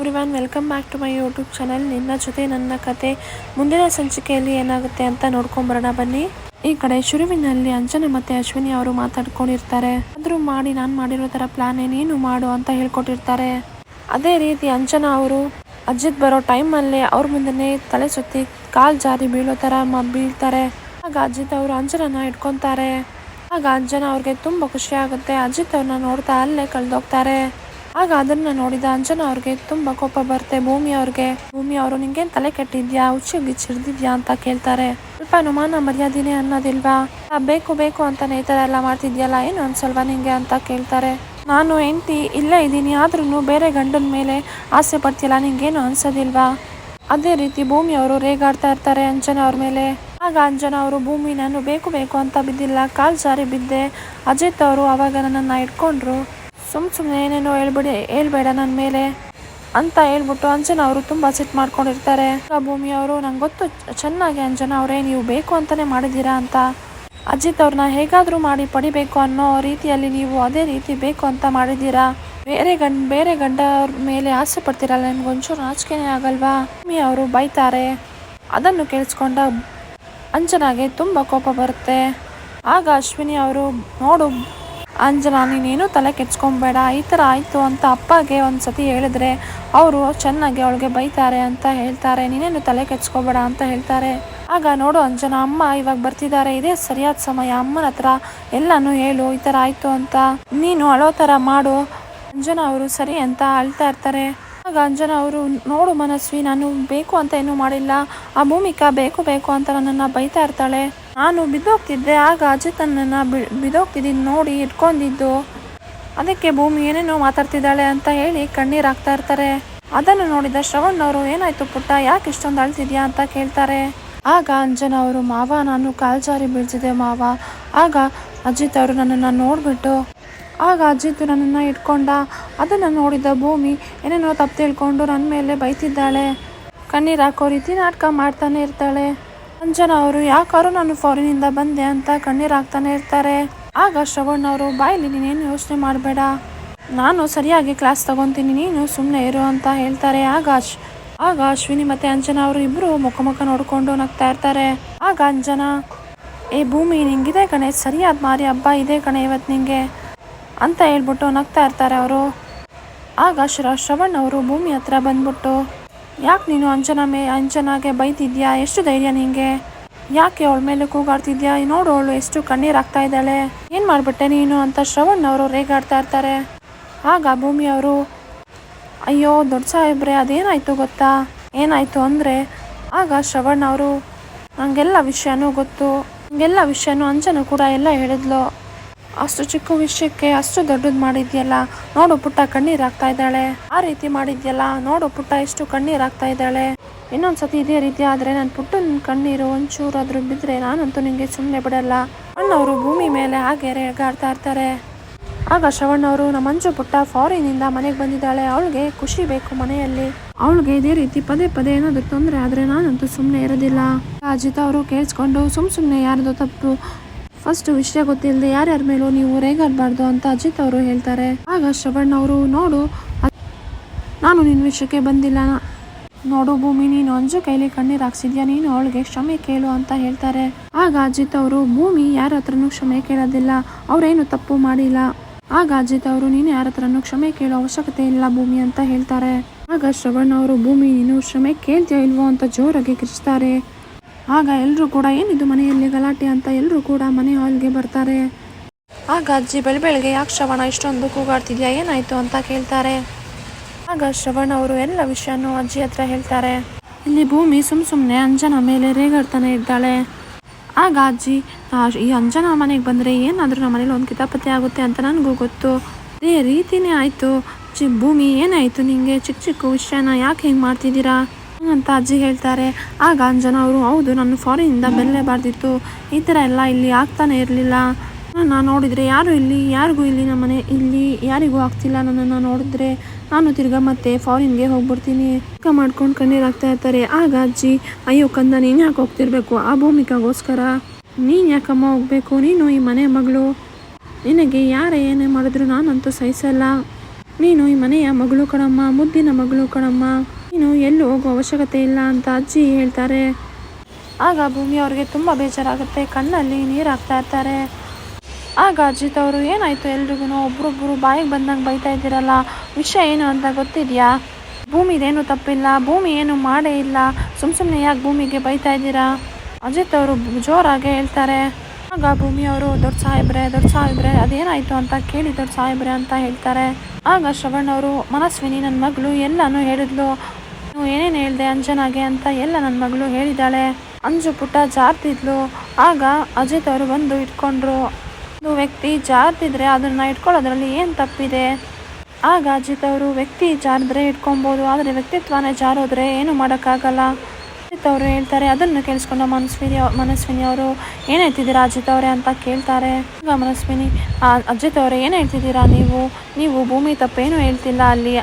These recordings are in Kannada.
Everyone welcome back to my YouTube channel ನಿನ್ನ ಜೊತೆ ನನ್ನ ಕತೆ. ಮುಂದಿನ ಸಂಚಿಕೆಯಲ್ಲಿ ಏನಾಗುತ್ತೆ ಅಂತ ನೋಡ್ಕೊಂಬರೋಣ ಬನ್ನಿ. ಈ ಕಡೆ ಶುರುವಿನಲ್ಲಿ ಅಂಜನ ಮತ್ತೆ ಅಶ್ವಿನಿ ಅವರು ಮಾತಾಡ್ಕೊಂಡಿರ್ತಾರೆ. ಆದರೂ ಮಾಡಿ, ನಾನು ಮಾಡಿರೋ ತರ ಪ್ಲಾನ್ ಏನೇನು ಮಾಡು ಅಂತ ಹೇಳ್ಕೊಟ್ಟಿರ್ತಾರೆ. ಅದೇ ರೀತಿ ಅಂಜನ ಅವರು ಅಜ್ಜಿದ್ ಬರೋ ಟೈಮಲ್ಲೇ ಅವ್ರ ಮುಂದೆನೇ ತಲೆ ಸುತ್ತಿ ಕಾಲು ಜಾರಿ ಬೀಳೋ ತರ ಮ- ಬೀಳ್ತಾರೆ. ಆಗ ಅಜಿತ್ ಅವರು ಅಂಜನನ ಇಟ್ಕೊತಾರೆ. ಆಗ ಅಂಜನ ಅವ್ರಿಗೆ ತುಂಬಾ ಖುಷಿ ಆಗುತ್ತೆ. ಅಜಿತ್ ಅವ್ರನ್ನ ನೋಡ್ತಾ ಅಲ್ಲೇ ಕಳ್ದೋಗ್ತಾರೆ. ಆಗ ಅದನ್ನ ನೋಡಿದ ಅಂಜನ ಅವ್ರಿಗೆ ತುಂಬಾ ಕೋಪ ಬರುತ್ತೆ. ಭೂಮಿ ಅವ್ರಿಗೆ, ಭೂಮಿ ಅವರು ನಿಂಗೇನ್ ತಲೆ ಕೆಟ್ಟಿದ್ಯಾ? ಹುಚ್ಚು ಗಿಚ್ಚಿಡ್ದಿದ್ಯಾ ಅಂತ ಕೇಳ್ತಾರೆ. ಸ್ವಲ್ಪ ಅನುಮಾನ ಮರ್ಯಾದಿನೇ ಅನ್ನೋದಿಲ್ವಾ? ಬೇಕು ಬೇಕು ಅಂತಾನೆ ಈ ತರ ಎಲ್ಲ ಮಾಡ್ತಿದ್ಯಲ್ಲ, ಏನು ಅನ್ಸಲ್ವಾ ನಿಂಗೆ ಅಂತ ಕೇಳ್ತಾರೆ. ನಾನು ಹೆಂಡತಿ ಇಲ್ಲೇ ಇದ್ದೀನಿ ಆದ್ರೂ ಬೇರೆ ಗಂಡನ ಮೇಲೆ ಆಸೆ ಪಡ್ತಿಲ್ಲ ನಿಂಗೇನು ಅನ್ಸೋದಿಲ್ವಾ? ಅದೇ ರೀತಿ ಭೂಮಿ ಅವರು ರೇಗಾಡ್ತಾ ಇರ್ತಾರೆ ಅಂಜನ ಅವ್ರ ಮೇಲೆ. ಆಗ ಅಂಜನ ಅವರು, ಭೂಮಿ ನಾನು ಬೇಕು ಬೇಕು ಅಂತ ಬಿದ್ದಿಲ್ಲ, ಕಾಲು ಜಾರಿ ಬಿದ್ದೆ. ಅಜಿತ್ ಅವರು ಅವಾಗ ನನ್ನನ್ನು ಇಟ್ಕೊಂಡ್ರು ಸುಮ್ ಸುಮ್ಮನೆ ಏನೇನೋ ಹೇಳ್ಬಿಡಿ, ಹೇಳ್ಬೇಡ ನನ್ನ ಮೇಲೆ. ಅಂತ ಹೇಳ್ಬಿಟ್ಟು ಅಂಜನ ಅವರು ತುಂಬ ಸಿಟ್ಟು ಮಾಡ್ಕೊಂಡಿರ್ತಾರೆ. ಭೂಮಿ ಅವರು, ನಂಗೆ ಗೊತ್ತು ಚೆನ್ನಾಗಿ ಅಂಜನ ಅವರೇ, ನೀವು ಬೇಕು ಅಂತಲೇ ಮಾಡಿದ್ದೀರಾ ಅಂತ. ಅಜಿತ್ ಅವ್ರನ್ನ ಹೇಗಾದರೂ ಮಾಡಿ ಪಡಿಬೇಕು ಅನ್ನೋ ರೀತಿಯಲ್ಲಿ ನೀವು ಅದೇ ರೀತಿ ಬೇಕು ಅಂತ ಮಾಡಿದ್ದೀರಾ? ಬೇರೆ ಗಂಡ ಬೇರೆ ಗಂಡ ಮೇಲೆ ಆಸೆ ಪಡ್ತೀರಲ್ಲ ನಿಮ್ಗೊಂಚೂರು ನಾಚಿಕೆನೇ ಆಗಲ್ವಾ? ಭೂಮಿ ಅವರು ಬೈತಾರೆ. ಅದನ್ನು ಕೇಳಿಸ್ಕೊಂಡ ಅಂಜನಾಗೆ ತುಂಬ ಕೋಪ ಬರುತ್ತೆ. ಆಗ ಅಶ್ವಿನಿ ಅವರು, ನೋಡು ಅಂಜನಾ ನೀನೇನು ತಲೆ ಕೆಚ್ಕೊಬೇಡ ಈ ಥರ ಆಯಿತು ಅಂತ ಅಪ್ಪಗೆ ಒಂದು ಸತಿ ಹೇಳಿದ್ರೆ, ಅವರು ಚೆನ್ನಾಗಿ ಅವಳಿಗೆ ಬೈತಾರೆ ಅಂತ ಹೇಳ್ತಾರೆ. ನೀನೇನು ತಲೆ ಕೆಚ್ಕೊಬೇಡ ಅಂತ ಹೇಳ್ತಾರೆ. ಆಗ ನೋಡು ಅಂಜನ, ಅಮ್ಮ ಇವಾಗ ಬರ್ತಿದ್ದಾರೆ. ಇದೇ ಸರಿಯಾದ ಸಮಯ. ಅಮ್ಮನ ಹತ್ರ ಎಲ್ಲಾನು ಹೇಳು. ಈ ಥರ ಆಯಿತು ಅಂತ. ನೀನು ಅಳೋ ಥರ ಮಾಡು. ಅಂಜನ ಅವರು ಸರಿ ಅಂತ ಅಳ್ತಾ ಇರ್ತಾರೆ. ಆಗ ಅಂಜನ ಅವರು, ನೋಡು ಮನಸ್ವಿ, ನಾನು ಬೇಕು ಅಂತ ಏನೂ ಮಾಡಿಲ್ಲ. ಆ ಭೂಮಿಕಾ ಬೇಕು ಬೇಕು ಅಂತ ನನ್ನನ್ನು ಬೈತಾ ಇರ್ತಾಳೆ. ನಾನು ಬಿದ್ದೋಗ್ತಿದ್ದೆ, ಆಗ ಅಜಿತ್ ನನ್ನನ್ನು ಬಿ ಬಿದ್ದೋಗ್ತಿದ್ದೀನಿ ನೋಡಿ ಇಟ್ಕೊಂಡಿದ್ದು ಅದಕ್ಕೆ ಭೂಮಿ ಏನೇನೋ ಮಾತಾಡ್ತಿದ್ದಾಳೆ ಅಂತ ಹೇಳಿ ಕಣ್ಣೀರು ಹಾಕ್ತಾ ಇರ್ತಾರೆ. ಅದನ್ನು ನೋಡಿದ ಶ್ರವಣ್ ಅವರು, ಏನಾಯ್ತು ಪುಟ್ಟ, ಯಾಕೆ ಇಷ್ಟೊಂದು ಅಳ್ತಿದ್ಯಾ? ಅಂತ ಕೇಳ್ತಾರೆ. ಆಗ ಅಂಜನ ಅವರು, ಮಾವ, ನಾನು ಕಾಲ್ಜಾರಿ ಬೀಳ್ತಿದ್ದೆ ಮಾವ. ಆಗ ಅಜಿತ್ ಅವರು ನನ್ನನ್ನು ನೋಡ್ಬಿಟ್ಟು, ಆಗ ಅಜಿತ್ ನನ್ನನ್ನು ಇಟ್ಕೊಂಡ ಅದನ್ನು ನೋಡಿದ ಭೂಮಿ ಏನೇನೋ ತಪ್ಪು ತಿಳ್ಕೊಂಡು ನನ್ನ ಮೇಲೆ ಬೈತಿದ್ದಾಳೆ. ಕಣ್ಣೀರು ಹಾಕೋ ರೀತಿ ನಾಟಕ ಮಾಡ್ತಾನೆ ಇರ್ತಾಳೆ. ಅಂಜನಾ ಅವರು ಯಾಕಾರು ನಾನು ಫಾರಿನಿಂದ ಬಂದೆ ಅಂತ ಕಣ್ಣೀರಾಗ್ತಾನೆ ಇರ್ತಾರೆ. ಆಗ ಶ್ರವಣ್ ಅವರು, ಬಾಯಲ್ಲಿ ನೀನೇನು ಯೋಚನೆ ಮಾಡಬೇಡ. ನಾನು ಸರಿಯಾಗಿ ಕ್ಲಾಸ್ ತಗೊತೀನಿ, ನೀನು ಸುಮ್ಮನೆ ಇರು ಅಂತ ಹೇಳ್ತಾರೆ. ಆಗಾಶ್ ಆಗ ಅಶ್ವಿನಿ ಮತ್ತೆ ಅಂಜನಾ ಅವರು ಇಬ್ಬರು ಮುಖ ಮುಖ ನೋಡಿಕೊಂಡು ನಗ್ತಾ ಇರ್ತಾರೆ. ಆಗ ಅಂಜನಾ, ಏ ಭೂಮಿ, ನಿಂಗಿದೆ ಕಣೆ. ಸರಿಯಾದ ಮಾರಿ ಹಬ್ಬ ಇದೆ ಕಣೆ ಇವತ್ತು ನಿಂಗೆ ಅಂತ ಹೇಳ್ಬಿಟ್ಟು ನಗ್ತಾ ಇರ್ತಾರೆ ಅವರು. ಆಗ ಶ್ರ, ಶ್ರವಣ್ ಅವರು ಭೂಮಿ ಹತ್ರ ಬಂದ್ಬಿಟ್ಟು ಯಾಕೆ ನೀನು ಅಂಜನ ಮೇ ಅಂಜನಾಗೆ ಬೈತಿದ್ಯಾ? ಎಷ್ಟು ಧೈರ್ಯ ನಿಂಗೆ? ಯಾಕೆ ಅವಳ ಮೇಲೆ ಕೂಗಾಡ್ತಿದ್ಯಾ? ನೋಡು ಅವಳು ಎಷ್ಟು ಕಣ್ಣೀರು ಆಗ್ತಾ ಇದ್ದಾಳೆ. ಏನು ಮಾಡಿಬಿಟ್ಟೆ ನೀನು ಅಂತ ಶ್ರವಣ್ ಅವರು ರೇಗಾಡ್ತಾ ಇರ್ತಾರೆ. ಆಗ ಭೂಮಿ ಅವರು, ಅಯ್ಯೋ, ದೊಡ್ಡ ಸಾಹೇಬ್ರೆ, ಅದೇನಾಯ್ತು ಗೊತ್ತಾ? ಏನಾಯ್ತು ಅಂದರೆ, ಆಗ ಶ್ರವಣ್ ಅವರು ನನಗೆಲ್ಲ ವಿಷಯನೂ ಗೊತ್ತು. ನನಗೆಲ್ಲ ವಿಷಯನೂ ಅಂಜನ ಕೂಡ ಎಲ್ಲ ಹೇಳಿದ್ಲು. ಅಷ್ಟು ಚಿಕ್ಕ ವಿಷಯಕ್ಕೆ ಅಷ್ಟು ದೊಡ್ಡದು ಮಾಡಿದ್ಯಲ್ಲ? ನೋಡು ಪುಟ್ಟ ಕಣ್ಣೀರಾಗ್ತಾ ಇದ್ದಾಳೆ. ಆ ರೀತಿ ಮಾಡಿದ್ಯಲ್ಲ? ನೋಡು ಪುಟ್ಟ ಎಷ್ಟು ಕಣ್ಣೀರಾಗ್ತಾ ಇದ್ದಾಳೆ. ಇನ್ನೊಂದ್ಸತಿ ಇದೇ ರೀತಿ ಆದರೆ ನನ್ನ ಪುಟ್ಟನ ಕಣ್ಣೀರು ಒಂಚೂರಾದ್ರೂ ಬಿದ್ದರೆ ನಾನಂತೂ ನಿಂಗೆ ಸುಮ್ಮನೆ ಬಿಡಲ್ಲ. ಅಣ್ಣವರು ಭೂಮಿ ಮೇಲೆ ಹಾಗೆ ರೇಗಾಡ್ತಾ ಇರ್ತಾರೆ. ಆಗ ಶ್ರವಣ್ ಅವರು, ನಮ್ಮ ಮಂಜು ಪುಟ್ಟ ಫಾರಿನಿಂದ ಮನೆಗೆ ಬಂದಿದ್ದಾಳೆ. ಅವಳಿಗೆ ಖುಷಿ ಬೇಕು ಮನೆಯಲ್ಲಿ. ಅವಳಿಗೆ ಇದೇ ರೀತಿ ಪದೇ ಪದೇ ಏನಾದರೂ ತೊಂದರೆ ಆದರೆ ನಾನಂತೂ ಸುಮ್ಮನೆ ಇರೋದಿಲ್ಲ. ಅಜಿತ್ ಅವರು ಕೇಳಿಸ್ಕೊಂಡು ಸುಮ್ ಸುಮ್ಮನೆ ಯಾರ್ದು ತಪ್ಪು ಫಸ್ಟ್ ವಿಷಯ ಗೊತ್ತಿಲ್ಲದೆ ಯಾರ್ಯಾರ ಮೇಲೂ ನೀವು ರೇಗಾಡಬಾರ್ದು ಅಂತ ಅಜಿತ್ ಅವರು ಹೇಳ್ತಾರೆ. ಆಗ ಶ್ರವಣ್ ಅವರು, ನೋಡು ನಾನು ನಿನ್ನ ವಿಷಯಕ್ಕೆ ಬಂದಿಲ್ಲ. ನೋಡು ಭೂಮಿ, ನೀನು ಅಂಜು ಕೈಲಿ ಕಣ್ಣೀರು ಹಾಕ್ಸಿದ್ಯಾ? ನೀನು ಅವಳಿಗೆ ಕ್ಷಮೆ ಕೇಳು ಅಂತ ಹೇಳ್ತಾರೆ. ಆಗ ಅಜಿತ್ ಅವರು, ಭೂಮಿ ಯಾರ ಹತ್ರನೂ ಕ್ಷಮೆ ಕೇಳೋದಿಲ್ಲ. ಅವರೇನು ತಪ್ಪು ಮಾಡಿಲ್ಲ. ಆಗ ಅಜಿತ್ ಅವರು, ನೀನು ಯಾರ ಹತ್ರನೂ ಕ್ಷಮೆ ಕೇಳೋ ಅವಶ್ಯಕತೆ ಇಲ್ಲ ಭೂಮಿ ಅಂತ ಹೇಳ್ತಾರೆ. ಆಗ ಶ್ರವಣ್ ಅವರು, ಭೂಮಿ, ನೀನು ಕ್ಷಮೆ ಕೇಳ್ತೀಯ ಇಲ್ವೋ ಅಂತ ಜೋರಾಗಿ ಕಿರ್ಚ್ತಾರೆ. ಆಗ ಎಲ್ಲರೂ ಕೂಡ ಏನಿದು ಮನೆಯಲ್ಲಿ ಗಲಾಟೆ ಅಂತ ಎಲ್ಲರೂ ಕೂಡ ಮನೆ ಹಾಲ್ಗೆ ಬರ್ತಾರೆ. ಆಗ ಅಜ್ಜಿ ಬೆಳ ಬೆಳಗ್ಗೆ ಯಾಕೆ ಶ್ರವಣ, ಇಷ್ಟೊಂದು ಕೂಗಾಡ್ತಿದ್ಯಾ? ಏನಾಯ್ತು? ಅಂತ ಕೇಳ್ತಾರೆ. ಆಗ ಶ್ರವಣ ಅವರು, ಎಲ್ಲ ವಿಷಯನೂ ಅಜ್ಜಿ ಹತ್ರ ಹೇಳ್ತಾರೆ. ಇಲ್ಲಿ ಭೂಮಿ ಸುಮ್ ಸುಮ್ಮನೆ ಅಂಜನ ಮೇಲೆ ರೇಗಾಡ್ತಾನೆ ಇದ್ದಾಳೆ. ಆಗ ಅಜ್ಜಿ ಈ ಅಂಜನ ಮನೆಗೆ ಬಂದರೆ ಏನಾದರೂ ನಮ್ಮ ಮನೇಲಿ ಒಂದು ಕಿತಾಪತಿ ಆಗುತ್ತೆ ಅಂತ ನನಗೂ ಗೊತ್ತು. ಅದೇ ರೀತಿನೇ ಆಯಿತು. ಚಿ ಭೂಮಿ ಏನಾಯಿತು? ನಿಂಗೆ ಚಿಕ್ಕ ಚಿಕ್ಕ ವಿಷಯನ ಯಾಕೆ ಹಿಂಗೆ ಮಾಡ್ತಿದ್ದೀರಾ? ಅಂತ ಅಜ್ಜಿ ಹೇಳ್ತಾರೆ. ಆಗ ಅಂಜನ ಅವರು, ಹೌದು, ನಾನು ಫಾರಿನಿಂದ ಬೆಲ್ಲಲೇಬಾರ್ದಿತ್ತು ಈ ಥರ ಎಲ್ಲ ಇಲ್ಲಿ ಆಗ್ತಾನೆ ಇರಲಿಲ್ಲ. ನಾನು ನೋಡಿದರೆ ಯಾರು ಇಲ್ಲಿ, ಯಾರಿಗೂ ಇಲ್ಲಿ ನಮ್ಮ ಮನೆ, ಇಲ್ಲಿ ಯಾರಿಗೂ ಆಗ್ತಿಲ್ಲ ನನ್ನನ್ನು ನೋಡಿದ್ರೆ. ನಾನು ತಿರ್ಗಾ ಮತ್ತೆ ಫಾರಿನ್ಗೆ ಹೋಗ್ಬಿಡ್ತೀನಿ. ಅಕ್ಕ ಮಾಡ್ಕೊಂಡು ಕಣ್ಣೀರು ಆಗ್ತಾ ಇರ್ತಾರೆ. ಆಗ ಅಜ್ಜಿ, ಅಯ್ಯೋ ಕಂದ, ನೀನು ಯಾಕೆ ಹೋಗ್ತಿರ್ಬೇಕು? ಆ ಭೂಮಿಕಾಗೋಸ್ಕರ. ನೀನು ಯಾಕಮ್ಮ ಹೋಗ್ಬೇಕು? ನೀನು ಈ ಮನೆ ಮಗಳು. ನಿನಗೆ ಯಾರೇ ಏನೇ ಮಾಡಿದ್ರು ನಾನಂತೂ ಸಹಿಸಲ್ಲ. ನೀನು ಈ ಮನೆಯ ಮಗಳು ಕಣಮ್ಮ, ಮುದ್ದಿನ ಮಗಳು ಕಣಮ್ಮ. ನೀನು ಎಲ್ಲೂ ಹೋಗೋ ಅವಶ್ಯಕತೆ ಇಲ್ಲ ಅಂತ ಅಜ್ಜಿ ಹೇಳ್ತಾರೆ. ಆಗ ಭೂಮಿ ಅವ್ರಿಗೆ ತುಂಬ ಬೇಜಾರಾಗುತ್ತೆ. ಕಣ್ಣಲ್ಲಿ ನೀರು ಹಾಕ್ತಾ ಇರ್ತಾರೆ. ಆಗ ಅಜಿತ್ ಅವರು, ಏನಾಯ್ತು ಎಲ್ರಿಗೂ ಒಬ್ರೊಬ್ರು ಬಾಯಿಗೆ ಬಂದಂಗೆ ಬೈತಾ ಇದ್ದೀರಲ್ಲ, ವಿಷಯ ಏನು ಅಂತ ಗೊತ್ತಿದೆಯಾ? ಭೂಮಿದೇನು ತಪ್ಪಿಲ್ಲ, ಭೂಮಿ ಏನು ಮಾಡೇ ಇಲ್ಲ. ಸುಮ್ ಸುಮ್ಮನೆ ಯಾಕೆ ಭೂಮಿಗೆ ಬೈತಾ ಇದ್ದೀರಾ? ಅಜಿತ್ ಅವರು ಜೋರಾಗಿ ಹೇಳ್ತಾರೆ. ಆಗ ಭೂಮಿ ಅವರು, ದೊಡ್ಡ ಸಾಹೇಬ್ರೆ ದೊಡ್ಡ ಸಾಹೇಬ್ರೆ, ಅದೇನಾಯ್ತು ಅಂತ ಕೇಳಿ ದೊಡ್ಡ ಸಾಹೇಬ್ರೆ ಅಂತ ಹೇಳ್ತಾರೆ. ಆಗ ಶ್ರವಣ್ ಅವರು, ಮನಸ್ವಿನಿ ನನ್ನ ಮಗಳು ಎಲ್ಲನೂ ಹೇಳಿದ್ಲು. ಏನೇನು ಹೇಳ್ದೆ ಅಂಜನಾಗೆ ಅಂತ ಎಲ್ಲ ನನ್ನ ಮಗಳು ಹೇಳಿದ್ದಾಳೆ ಅಂಜು ಪುಟ್ಟ ಜಾರ್ತಿದ್ಲು ಆಗ ಅಜಿತ್ ಅವರು ಬಂದು ಇಟ್ಕೊಂಡ್ರು. ಒಂದು ವ್ಯಕ್ತಿ ಜಾರ್ತಿದ್ರೆ ಅದನ್ನ ಇಟ್ಕೊಳ್ಳೋದ್ರಲ್ಲಿ ಏನು ತಪ್ಪಿದೆ? ಆಗ ಅಜಿತ್ ಅವರು ವ್ಯಕ್ತಿ ಜಾರಿದ್ರೆ ಇಟ್ಕೊಬೋದು ಆದರೆ ವ್ಯಕ್ತಿತ್ವನೇ ಜಾರೋದ್ರೆ ಏನು ಮಾಡೋಕ್ಕಾಗಲ್ಲ? ಅಜಿತ್ ಅವರು ಹೇಳ್ತಾರೆ ಅದನ್ನು ಕೇಳಿಸ್ಕೊಂಡು ಮನಸ್ವಿನಿ ಮನಸ್ವಿನಿ ಅವರು ಏನು ಹೇಳ್ತಿದ್ದೀರಾ ಅಜಿತ್ ಅವರೇ? ಅಂತ ಕೇಳ್ತಾರೆ. ಈಗ ಮನಸ್ವಿನಿ "ಆ, ಅಜಿತ್ ಅವರೇ ಏನು ಹೇಳ್ತಿದ್ದೀರಾ ನೀವು? ನೀವು ಭೂಮಿ ತಪ್ಪೇನು ಹೇಳ್ತಿಲ್ಲ ಅಲ್ಲಿ.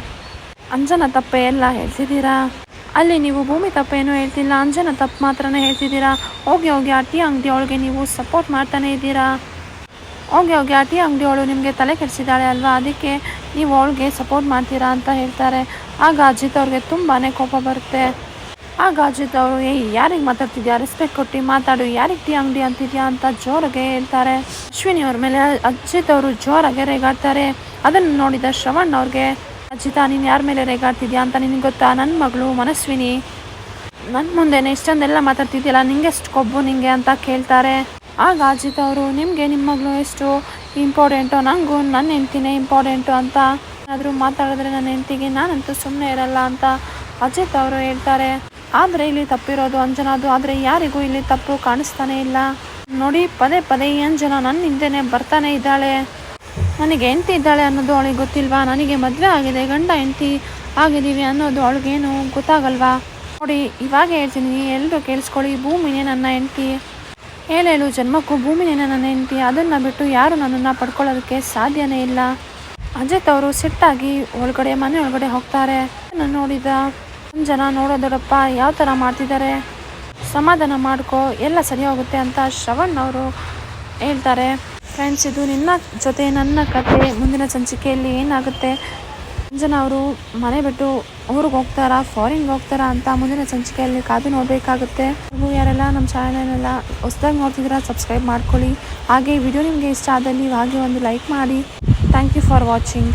ಅಂಜನ ತಪ್ಪೆ ಎಲ್ಲ ಹೇಳ್ತಿದ್ದೀರಾ? ಅಲ್ಲಿ ನೀವು ಭೂಮಿ ತಪ್ಪೇನು ಹೇಳ್ತಿಲ್ಲ, ಅಂಜನ ತಪ್ಪು ಮಾತ್ರನೇ ಹೇಳ್ತಿದ್ದೀರಾ? ಹೋಗಿ ಹೋಗಿ ಆ ಟೀ ಅಂಗಡಿ ಒಳಗೆ ನೀವು ಸಪೋರ್ಟ್ ಮಾಡ್ತಾನೆ ಇದ್ದೀರಾ? ಹೋಗಿ ಹೋಗಿ ಆ ಟೀ ಅಂಗಡಿಯವಳು ನಿಮಗೆ ತಲೆ ಕೆಡಿಸಿದ್ದಾಳೆ ಅಲ್ವಾ? ಅದಕ್ಕೆ ನೀವು ಅವಳಿಗೆ ಸಪೋರ್ಟ್ ಮಾಡ್ತೀರಾ ಅಂತ ಹೇಳ್ತಾರೆ. ಆಗ ಅಜಿತ್ ಅವ್ರಿಗೆ ತುಂಬಾ ಕೋಪ ಬರುತ್ತೆ. ಆಗ ಅಜಿತ್ ಅವರು, ಏ, ಯಾರಿಗೆ ಮಾತಾಡ್ತಿದ್ಯಾ? ರೆಸ್ಪೆಕ್ಟ್ ಕೊಟ್ಟು ಮಾತಾಡು. ಯಾರಿಗೆ ಟೀ ಅಂಗಡಿ ಅಂತಿದ್ಯಾ? ಅಂತ ಜೋರಾಗೆ ಹೇಳ್ತಾರೆ. ಅಶ್ವಿನಿ ಅವ್ರ ಮೇಲೆ ಅಜಿತ್ ಅವರು ಜೋರಾಗೆ ರೇಗಾಡ್ತಾರೆ. ಅದನ್ನು ನೋಡಿದ ಶ್ರವಣ್ ಅವ್ರಿಗೆ ಅಜಿತಾ, ನೀನು ಯಾರ ಮೇಲೆ ರೇಗಾಡ್ತಿದ್ಯಾ ಅಂತ ನಿನಗೆ ಗೊತ್ತಾ? ನನ್ನ ಮಗಳು ಮನಸ್ವಿನಿ. ನನ್ನ ಮುಂದೆನೆ ಇಷ್ಟೊಂದೆಲ್ಲ ಮಾತಾಡ್ತಿದ್ಯಲ್ಲ, ನಿಂಗೆ ಎಷ್ಟು ಕೊಬ್ಬು ನಿಂಗೆ ಅಂತ ಕೇಳ್ತಾರೆ. ಆಗ ಅಜಿತ್ ಅವರು, ನಿಮಗೆ ನಿಮ್ಮ ಮಗಳು ಎಷ್ಟು ಇಂಪಾರ್ಟೆಂಟು ನನಗೂ ನನ್ನ ಹೆಂಡ್ತಿನೇ ಇಂಪಾರ್ಟೆಂಟು ಅಂತ ಏನಾದರೂ ಮಾತಾಡಿದ್ರೆ ನನ್ನ ಹೆಂಡ್ತಿಗೆ, ನಾನಂತೂ ಸುಮ್ಮನೆ ಇರಲ್ಲ ಅಂತ ಅಜಿತ್ ಅವರು ಹೇಳ್ತಾರೆ. ಆದರೆ ಇಲ್ಲಿ ತಪ್ಪಿರೋದು ಅಂಜನಾದು, ಆದರೆ ಯಾರಿಗೂ ಇಲ್ಲಿ ತಪ್ಪು ಕಾಣಿಸ್ತಾನೆ ಇಲ್ಲ. ನೋಡಿ, ಪದೇ ಪದೇ ಅಂಜನ ನನ್ನ ಹಿಂದೆನೇ ಬರ್ತಾನೆ ಇದ್ದಾಳೆ. ನನಗೆ ಹೆಂಡತಿ ಇದ್ದಾಳೆ ಅನ್ನೋದು ಅವಳಿಗೆ ಗೊತ್ತಿಲ್ವಾ? ನನಗೆ ಮದುವೆ ಆಗಿದೆ, ಗಂಡ ಹೆಂಡತಿ ಆಗಿದ್ದೀವಿ ಅನ್ನೋದು ಅವಳಿಗೇನು ಗೊತ್ತಾಗಲ್ವಾ? ನೋಡಿ, ಇವಾಗ ಹೇಳ್ತೀನಿ, ಎಲ್ಲರೂ ಕೇಳಿಸ್ಕೊಳ್ಳಿ, ಭೂಮಿನೇ ನನ್ನ ಹೆಂಡತಿ. ಏಳೇಳು ಜನ್ಮಕ್ಕೂ ಭೂಮಿನೇ ನನ್ನ ಹೆಂಡತಿ. ಅದನ್ನು ಬಿಟ್ಟು ಯಾರು ನನ್ನನ್ನು ಪಡ್ಕೊಳ್ಳೋದಕ್ಕೆ ಸಾಧ್ಯನೇ ಇಲ್ಲ. ಅಜಿತ್ ಅವರು ಸಿಟ್ಟಾಗಿ ಒಳಗಡೆ, ಮನೆ ಒಳಗಡೆ ಹೋಗ್ತಾರೆ. ನಾನು ನೋಡಿದ ಜನ ನೋಡೋದಡಪ್ಪ ಯಾವ ಥರ ಮಾಡ್ತಿದ್ದಾರೆ? ಸಮಾಧಾನ ಮಾಡ್ಕೋ, ಎಲ್ಲ ಸರಿ ಹೋಗುತ್ತೆ ಅಂತ ಶ್ರವಣ್ ಅವರು ಹೇಳ್ತಾರೆ. ಫ್ರೆಂಡ್ಸ್ ಇದು ನಿನ್ನ ಜೊತೆ ನನ್ನ ಕತೆ ಮುಂದಿನ ಸಂಚಿಕೆಯಲ್ಲಿ ಏನಾಗುತ್ತೆ? ಜನ ಅವರು ಮನೆ ಬಿಟ್ಟು ಊರಿಗೆ ಹೋಗ್ತಾರಾ? ಫಾರಿನ್ಗೆ ಹೋಗ್ತಾರಾ ಅಂತ ಮುಂದಿನ ಸಂಚಿಕೆಯಲ್ಲಿ ಕಾದು ನೋಡಬೇಕಾಗುತ್ತೆ. ನೀವು ಯಾರೆಲ್ಲ ನಮ್ಮ ಚಾನಲ್ನೆಲ್ಲ ಹೊಸ್ದಾಗಿ ನೋಡ್ತಿದ್ದೀರಾ ಸಬ್ಸ್ಕ್ರೈಬ್ ಮಾಡ್ಕೊಳ್ಳಿ. ಹಾಗೆ ವಿಡಿಯೋ ನಿಮಗೆ ಇಷ್ಟ ಆದಲ್ಲಿ ಹಾಗೆ ಒಂದು ಲೈಕ್ ಮಾಡಿ. Thank you for watching